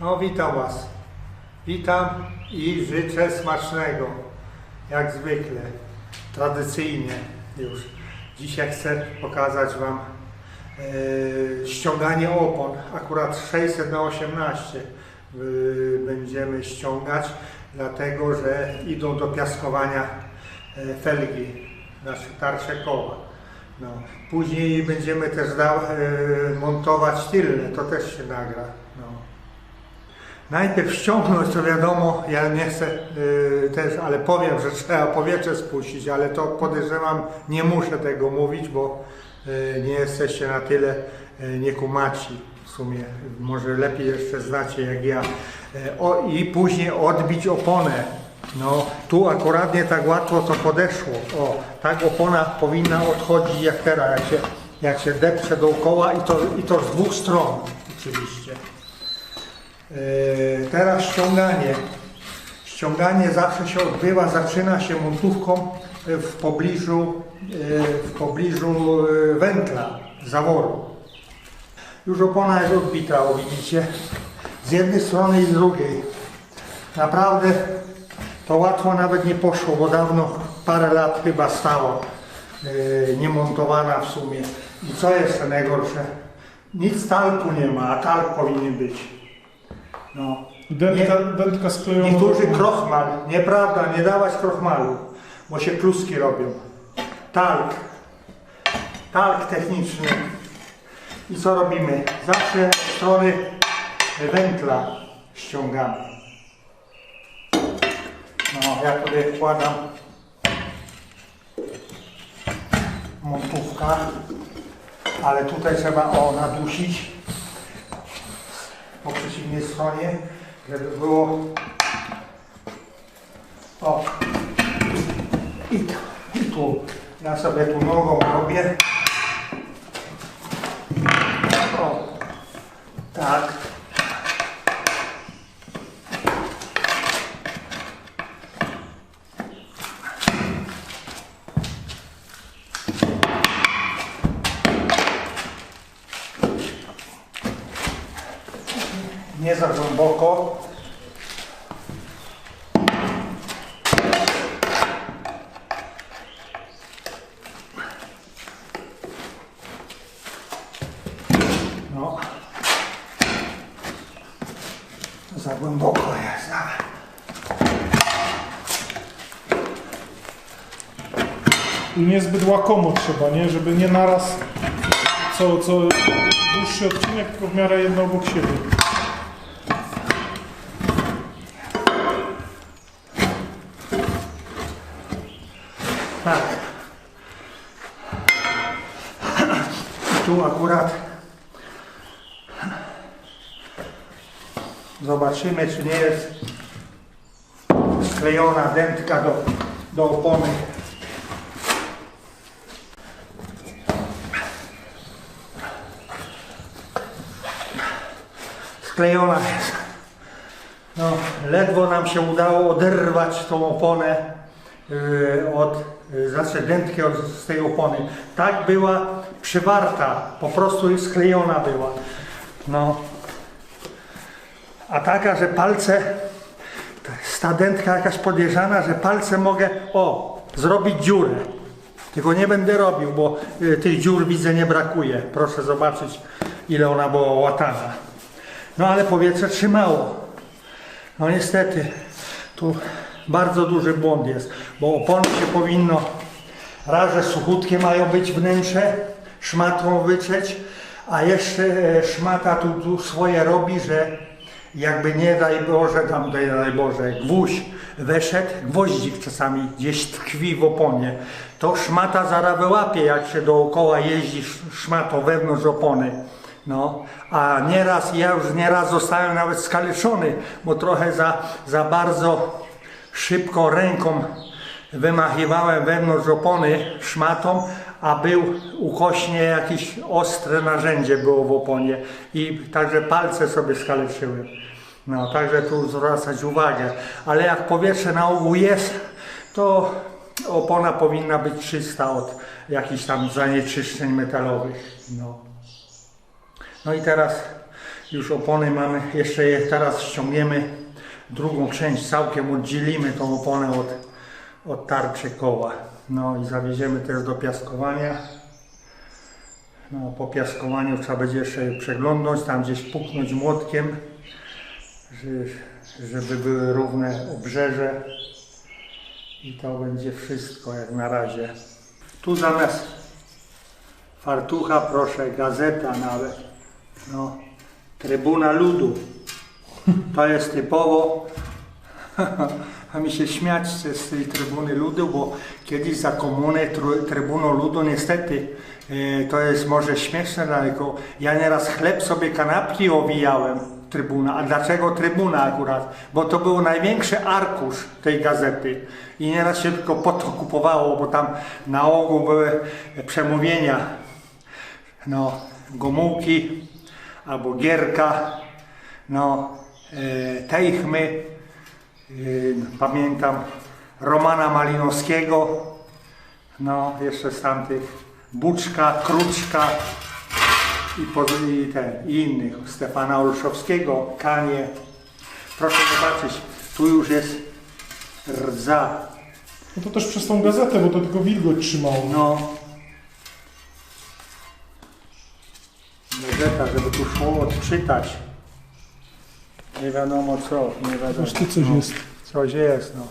No, witam Was. Witam i życzę smacznego. Jak zwykle, tradycyjnie już. Dzisiaj chcę pokazać Wam e, ściąganie opon. Akurat 600 na 18 y, będziemy ściągać, dlatego że idą do piaskowania e, felgi, znaczy tarcze koła. No. Później będziemy też da, e, montować tylne, to też się nagra. No. Najpierw ściągnąć, to wiadomo, ja nie chcę y, też, ale powiem, że trzeba powietrze spuścić, ale to podejrzewam, nie muszę tego mówić, bo y, nie jesteście na tyle y, niekumaci w sumie. Może lepiej jeszcze znacie jak ja. Y, o, I później odbić oponę. No, tu akurat nie tak łatwo to podeszło. O, tak opona powinna odchodzić jak teraz, jak się, jak się depcze dookoła i to, i to z dwóch stron oczywiście. Yy, Teraz ściąganie. Ściąganie zawsze się odbywa, zaczyna się montówką yy, w pobliżu, yy, w pobliżu węgla, zaworu. Już opona jest odbita, o widzicie, z jednej strony i z drugiej. Naprawdę to łatwo nawet nie poszło, bo dawno, parę lat chyba stała yy, niemontowana w sumie. I co jeszcze najgorsze? Nic talku nie ma, a talk powinien być. No. Dętka, dętka sklejona. Niektórzy krochmal, nieprawda, nie dawać krochmalu, bo się kluski robią. Talk, talk techniczny. I co robimy? Zawsze strony węgla ściągamy. No, ja tutaj wkładam montówka, ale tutaj trzeba o nadusić po przeciwnej stronie, żeby było o i tu, i tu. Ja sobie tu nogą robię. O, tak. Nie za głęboko. No. Za głęboko jest. I niezbyt łakomo trzeba, nie? Żeby nie naraz co, co dłuższy odcinek, tylko w miarę jedno obok siebie. Tu akurat zobaczymy, czy nie jest sklejona dętka do, do opony. Sklejona jest. No, ledwo nam się udało oderwać tą oponę od, yy, znaczy dętkę od, z tej opony. Tak była przywarta, po prostu sklejona była. No. A taka, że palce, ta- dętka jakaś podejrzana, że palce mogę, o, zrobić dziurę. Tylko nie będę robił, bo y, tych dziur widzę nie brakuje. Proszę zobaczyć, ile ona była łatana. No ale powietrze trzymało. No niestety, tu bardzo duży błąd jest, bo opony się powinno, raz, że suchutkie mają być wnętrze, szmatą wytrzeć, a jeszcze e, szmata tu, tu swoje robi, że jakby nie daj Boże, tam daj, daj Boże, gwóźdź weszedł, gwoździk czasami gdzieś tkwi w oponie, to szmata zaraz wyłapie, jak się dookoła jeździ sz- szmatą wewnątrz opony. No, a nieraz, ja już nieraz zostałem nawet skaleczony, bo trochę za, za bardzo szybko ręką wymachiwałem wewnątrz opony szmatą, a był ukośnie jakieś ostre narzędzie było w oponie i także palce sobie skaleczyłem. No, także tu zwracać uwagę. Ale jak powietrze na ogół jest, to opona powinna być czysta od jakichś tam zanieczyszczeń metalowych. No. No i teraz Już opony mamy, jeszcze je teraz ściągniemy drugą część, całkiem oddzielimy tą oponę od, od tarczy koła. No i zawieziemy też do piaskowania. No, po piaskowaniu trzeba będzie jeszcze je przeglądnąć, tam gdzieś puknąć młotkiem, że- żeby były równe obrzeże. I to będzie wszystko jak na razie. Tu zamiast fartucha proszę gazeta nawet. No, Trybuna Ludu. To jest typowo. A mi się śmiać z tej Trybuny Ludu, bo kiedyś za komuny tru- Trybuną Ludu niestety e, to jest może śmieszne, no, tylko ja nieraz chleb sobie kanapki owijałem Trybuna. A dlaczego Trybuna akurat? Bo to był największy arkusz tej gazety i nieraz się tylko po to kupowało, bo tam na ogół były przemówienia no, Gomułki albo Gierka, no, e, Tejchmy, e, pamiętam Romana Malinowskiego, no, jeszcze z tamtych, Buczka, Kruczka i, poz- i, ten, i innych, Stefana Olszowskiego, Kanie. Proszę zobaczyć, tu już jest rdza, No to też przez tą gazetę, bo to tylko wilgoć trzymało. no. Gazeta, żeby tu szło odczytać. Nie wiadomo co, nie wiadomo. Aż tu coś no, jest. Coś jest, no.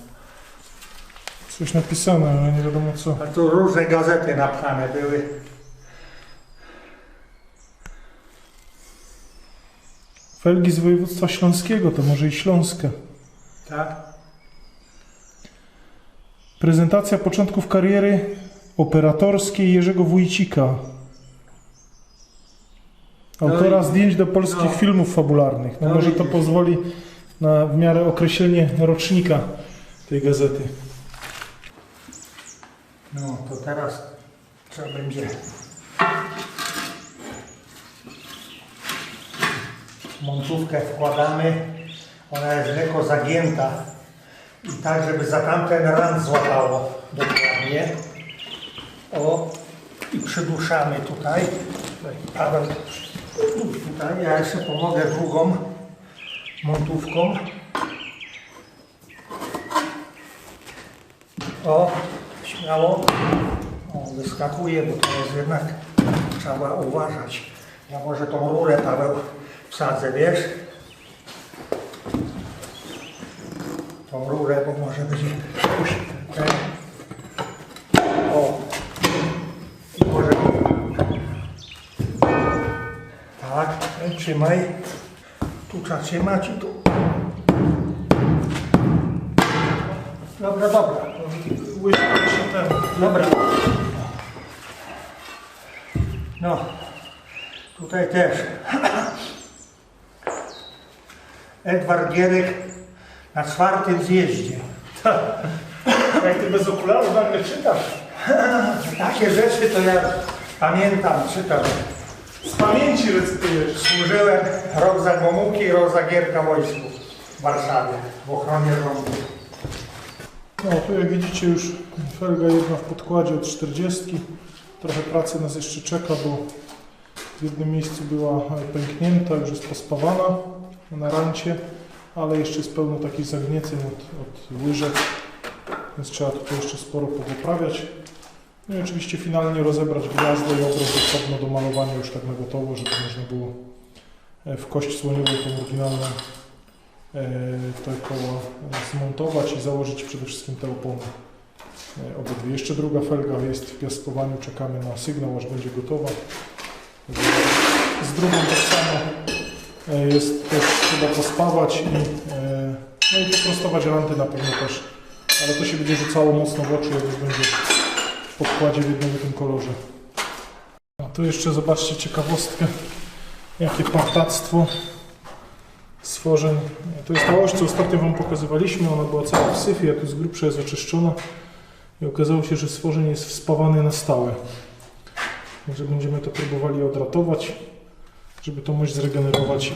Coś napisane, ale nie wiadomo co. A tu różne gazety napchane były. Felgi z województwa śląskiego, to może i śląskie. Tak? Prezentacja początków kariery operatorskiej Jerzego Wójcika. Autora No i- zdjęć do polskich no. filmów fabularnych. No No może to widzisz. pozwoli na w miarę określenie rocznika tej gazety. No to teraz trzeba będzie montówkę wkładamy. Ona jest lekko zagięta i tak, żeby za tamten rand złapało dokładnie. O i przyduszamy tutaj. Tutaj, Paweł, tutaj. Ja jeszcze pomogę drugą montówką. O, śmiało. O, wyskakuje, bo to jest jednak, trzeba uważać. Ja może tą rurę, Paweł, wsadzę, wiesz? Tą rurę, bo może będzie... Ten. Trzymaj. Tu trzeba trzymać i tu. Dobra, dobra. Łyżka się. Dobra. No, tutaj też. Edward Gierek na czwartym zjeździe. Jak ty bez okularów nagle czytasz? Takie rzeczy to ja pamiętam, czytam. Z pamięci recytujesz. Służyłem rok za Gomułki, rok za Gierka wojsku w Warszawie, w ochronie rządu. No tu jak widzicie już felga jedna w podkładzie od 40. Trochę pracy nas jeszcze czeka, bo w jednym miejscu była pęknięta, już jest pospawana na rancie, ale jeszcze jest pełno takich zagnieceń od, od łyżek, więc trzeba tutaj jeszcze sporo popoprawiać. No i oczywiście finalnie rozebrać gwiazdę i obraz osobno do malowania już tak na gotowo, żeby można było e, w kość słoniową tą oryginalną e, te koła e, zmontować i założyć przede wszystkim te opony obydwie. Jeszcze druga felga jest w piaskowaniu, czekamy na sygnał, aż będzie gotowa. Z drugą tak samo jest też trzeba pospawać i, no i poprostować ranty na pewno też, ale to się będzie rzucało mocno w oczy, jak już będzie podkładzie w jednym i tym kolorze. A tu jeszcze zobaczcie ciekawostkę, jakie partactwo stworzeń. To jest ta oś, co ostatnio Wam pokazywaliśmy. Ona była cała w syfie, jak z grubsza jest oczyszczona. I okazało się, że stworzeń jest wspawany na stałe. Także będziemy to próbowali odratować, żeby tą oś zregenerować i,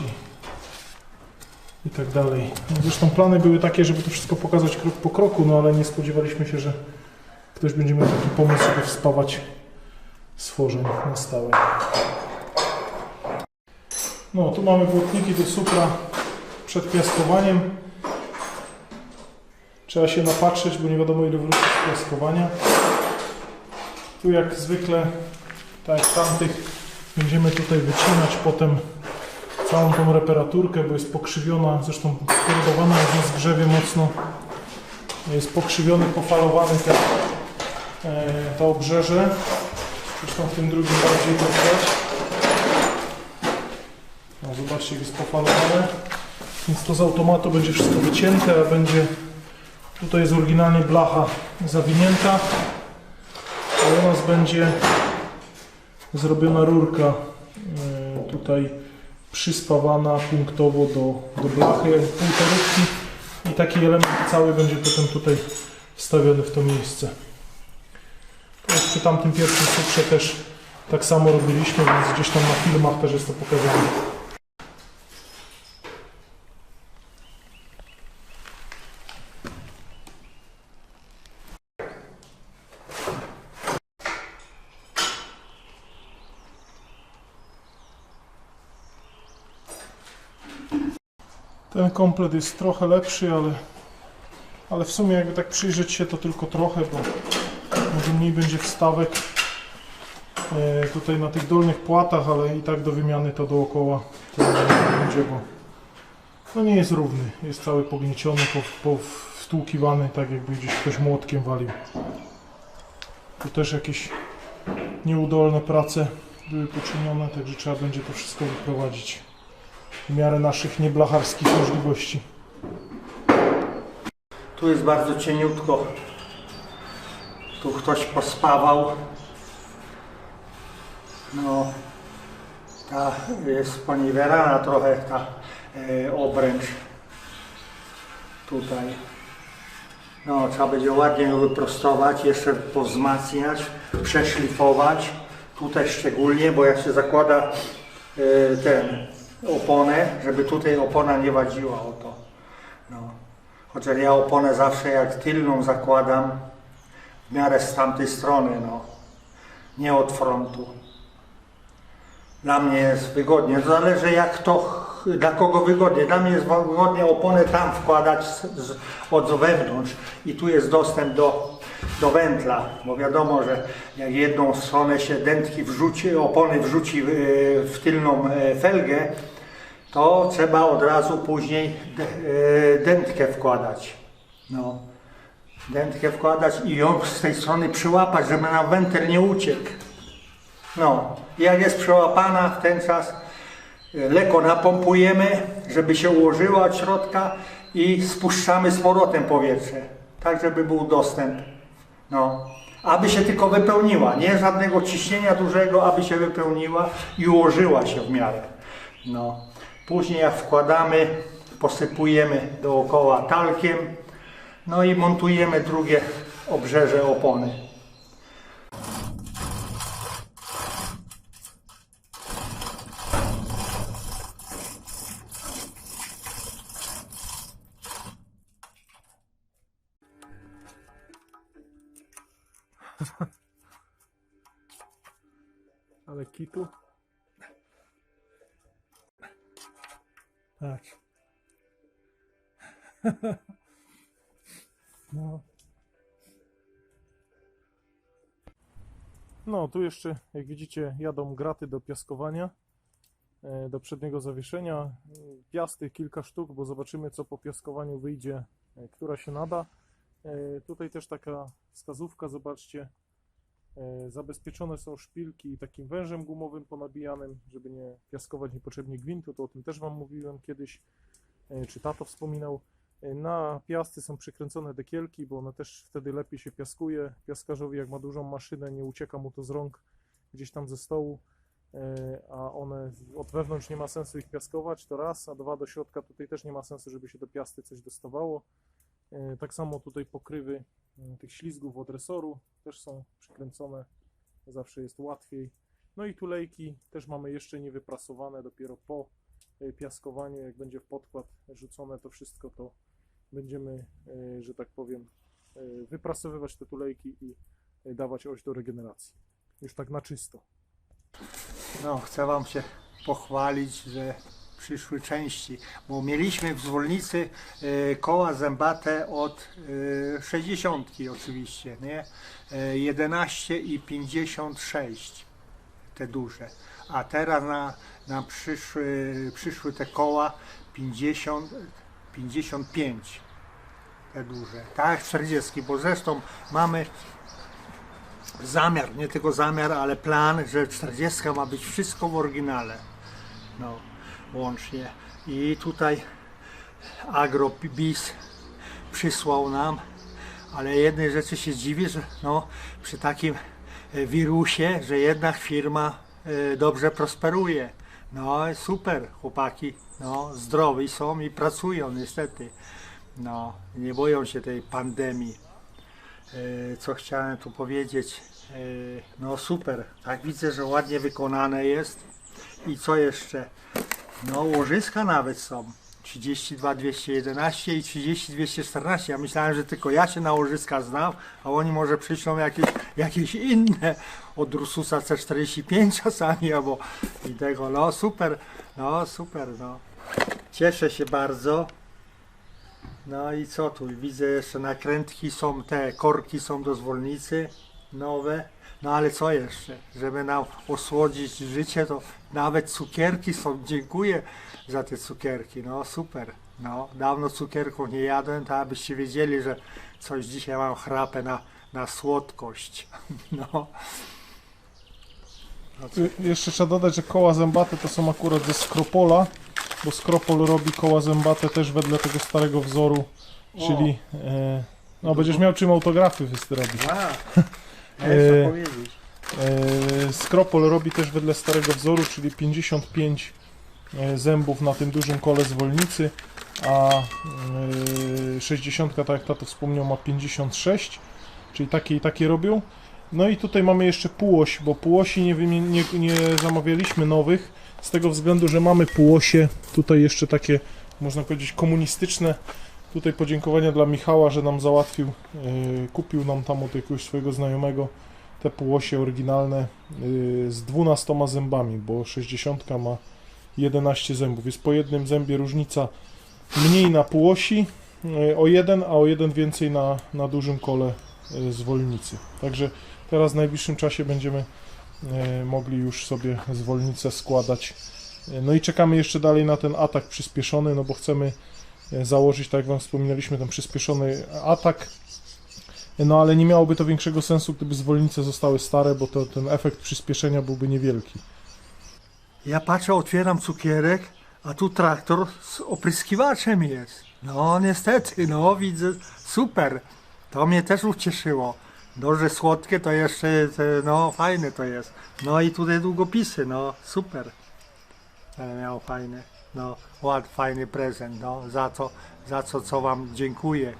i tak dalej. Zresztą plany były takie, żeby to wszystko pokazać krok po kroku, no ale nie spodziewaliśmy się, że ktoś będzie miał taki pomysł, żeby wspawać stworzeń na stałe. No, tu mamy błotniki do supra przed piaskowaniem. Trzeba się napatrzeć, bo nie wiadomo ile wróci z piaskowania. Tu jak zwykle, tak jak tamtych, będziemy tutaj wycinać potem całą tą reparaturkę, bo jest pokrzywiona, zresztą skorodowana jest na zgrzewie mocno. Jest pokrzywiony, pofalowany te, e, to obrzeże. Zresztą w tym drugim bardziej widać. No, zobaczcie, jak jest pofalowane. Więc to z automatu będzie wszystko wycięte, a będzie tutaj jest oryginalnie blacha zawinięta, a u nas będzie zrobiona rurka e, tutaj przyspawana punktowo do, do blachy, jak półtorówki i taki element cały będzie potem tutaj wstawiony w to miejsce. Przy tamtym pierwszym cukrze też tak samo robiliśmy, więc gdzieś tam na filmach też jest to pokazane. Ten komplet jest trochę lepszy, ale, ale w sumie jakby tak przyjrzeć się to tylko trochę, bo może mniej będzie wstawek e, tutaj na tych dolnych płatach, ale i tak do wymiany to dookoła to będzie, bo no nie jest równy, jest cały pognieciony, po, powtłukiwany, tak jakby gdzieś ktoś młotkiem walił. Tu też jakieś nieudolne prace były poczynione, także trzeba będzie to wszystko wyprowadzić w miarę naszych nieblacharskich możliwości. Tu jest bardzo cieniutko. Tu ktoś pospawał. No, ta jest poniewierana trochę ta e, obręcz tutaj. No, trzeba będzie ładnie ją wyprostować, jeszcze powzmacniać, przeszlifować. Tutaj szczególnie, bo jak się zakłada e, ten oponę, żeby tutaj opona nie wadziła o to. No. Chociaż ja oponę zawsze jak tylną zakładam w miarę z tamtej strony, no. Nie od frontu. Dla mnie jest wygodnie. To zależy jak to, dla kogo wygodnie. Dla mnie jest wygodnie oponę tam wkładać z, z, od wewnątrz i tu jest dostęp do, do wętla, bo wiadomo, że jak jedną stronę się dętki wrzuci, opony wrzuci w, w tylną e, felgę, to trzeba od razu później e, dętkę wkładać. No. Dętkę wkładać i ją z tej strony przyłapać, żeby nam wentyl nie uciekł. No, jak jest przełapana w ten czas, e, lekko napompujemy, żeby się ułożyła od środka i spuszczamy z powrotem powietrze, tak żeby był dostęp. No, aby się tylko wypełniła, nie żadnego ciśnienia dużego, aby się wypełniła i ułożyła się w miarę. No. Później jak wkładamy, posypujemy dookoła talkiem, no i montujemy drugie obrzeże opony. No. No, tu jeszcze, jak widzicie, jadą graty do piaskowania, e, do przedniego zawieszenia. Piasty kilka sztuk, bo zobaczymy, co po piaskowaniu wyjdzie, e, która się nada. E, Tutaj też taka wskazówka, zobaczcie, Zabezpieczone są szpilki takim wężem gumowym ponabijanym, żeby nie piaskować niepotrzebnie gwintu, to o tym też Wam mówiłem kiedyś, czy tato wspominał. E, Na piasty są przykręcone dekielki, bo one też wtedy lepiej się piaskuje. Piaskarzowi jak ma dużą maszynę, nie ucieka mu to z rąk gdzieś tam ze stołu, e, a one od wewnątrz nie ma sensu ich piaskować, to raz, a dwa do środka tutaj też nie ma sensu, żeby się do piasty coś dostawało. E, Tak samo tutaj pokrywy m, tych ślizgów od resoru też są przykręcone, zawsze jest łatwiej. No i tulejki też mamy jeszcze nie wyprasowane, dopiero po e, piaskowaniu, jak będzie w podkład rzucone to wszystko, to będziemy, e, że tak powiem, e, wyprasowywać te tulejki i e, dawać oś do regeneracji. Już tak na czysto. No, chcę Wam się pochwalić, że przyszły części, bo mieliśmy w zwolnicy koła zębate od e, 60 oczywiście, nie? E, 11 i 56 te duże, a teraz na, na przyszły, przyszły te koła 50, 55 te duże, tak jak 40, bo zresztą mamy zamiar, nie tylko zamiar, ale plan, że 40 ma być wszystko w oryginale. No, łącznie. I tutaj AgroBiz przysłał nam, ale jednej rzeczy się dziwię, że no, przy takim wirusie, że jednak firma e, dobrze prosperuje. No super, chłopaki, no zdrowi są i pracują niestety. No, nie boją się tej pandemii. E, co chciałem tu powiedzieć. E, No super, tak widzę, że ładnie wykonane jest. I co jeszcze? No łożyska nawet są. 32 211 i 30 214. Ja myślałem, że tylko ja się na łożyska znam, a oni może przyślą jakieś, jakieś inne od Rususa C45 czasami albo i tego. No super, no super, no. Cieszę się bardzo. No i co tu? Widzę jeszcze nakrętki są, te korki są do zwolnicy nowe. No ale co jeszcze? Żeby nam osłodzić życie, to nawet cukierki są. Dziękuję za te cukierki. No super. No, dawno cukierków nie jadłem, to abyście wiedzieli, że coś dzisiaj mam chrapę na, na słodkość. No. Y, Jeszcze trzeba dodać, że koła zębate to są akurat ze Skropola, bo Skropol robi koła zębate też wedle tego starego wzoru, czyli e, no będziesz miał czym autografy. A, ja E. E, Skropol robi też wedle starego wzoru, czyli 55 e, zębów na tym dużym kole zwolnicy, a e, 60, tak jak tato wspomniał, ma 56, czyli takie i takie robią. No i tutaj mamy jeszcze półoś, bo półosi nie, nie, nie zamawialiśmy nowych, z tego względu, że mamy półosie, tutaj jeszcze takie, można powiedzieć, komunistyczne. Tutaj podziękowania dla Michała, że nam załatwił, e, kupił nam tam od jakiegoś swojego znajomego te półosie oryginalne y, z 12 zębami, bo 60 ma 11 zębów. Jest po jednym zębie różnica mniej na półosi y, o jeden, a o jeden więcej na, na dużym kole y, zwolnicy. Także teraz w najbliższym czasie będziemy y, mogli już sobie zwolnicę składać. Y, No i czekamy jeszcze dalej na ten atak przyspieszony, no bo chcemy założyć, tak jak Wam wspominaliśmy, ten przyspieszony atak no ale nie miałoby to większego sensu, gdyby zwolnice zostały stare, bo to ten efekt przyspieszenia byłby niewielki. Ja patrzę, otwieram cukierek, a tu traktor z opryskiwaczem jest. No niestety, no widzę, super. To mnie też ucieszyło. No, że słodkie to jeszcze, no fajne to jest. No i tutaj długopisy, no super. Ale miał fajny, no ład, fajny prezent, no za to, za co, co wam dziękuję.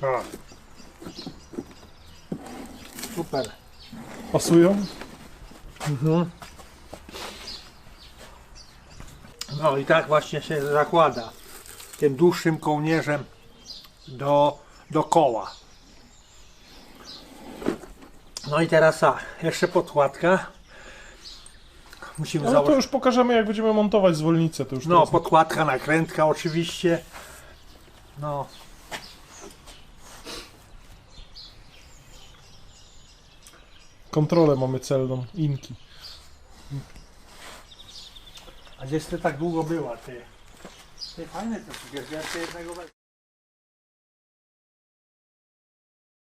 No. Super. Pasują? Mhm. No i tak właśnie się zakłada tym dłuższym kołnierzem do, do koła. No i teraz a, jeszcze podkładka. Musimy No to założyć. już pokażemy jak będziemy montować zwolnicę. To już No, teraz- podkładka, nakrętka oczywiście. No. Kontrolę mamy celną, inki. A gdzieś ty tak długo była, ty? Ty fajne to ja jeszcze jednego.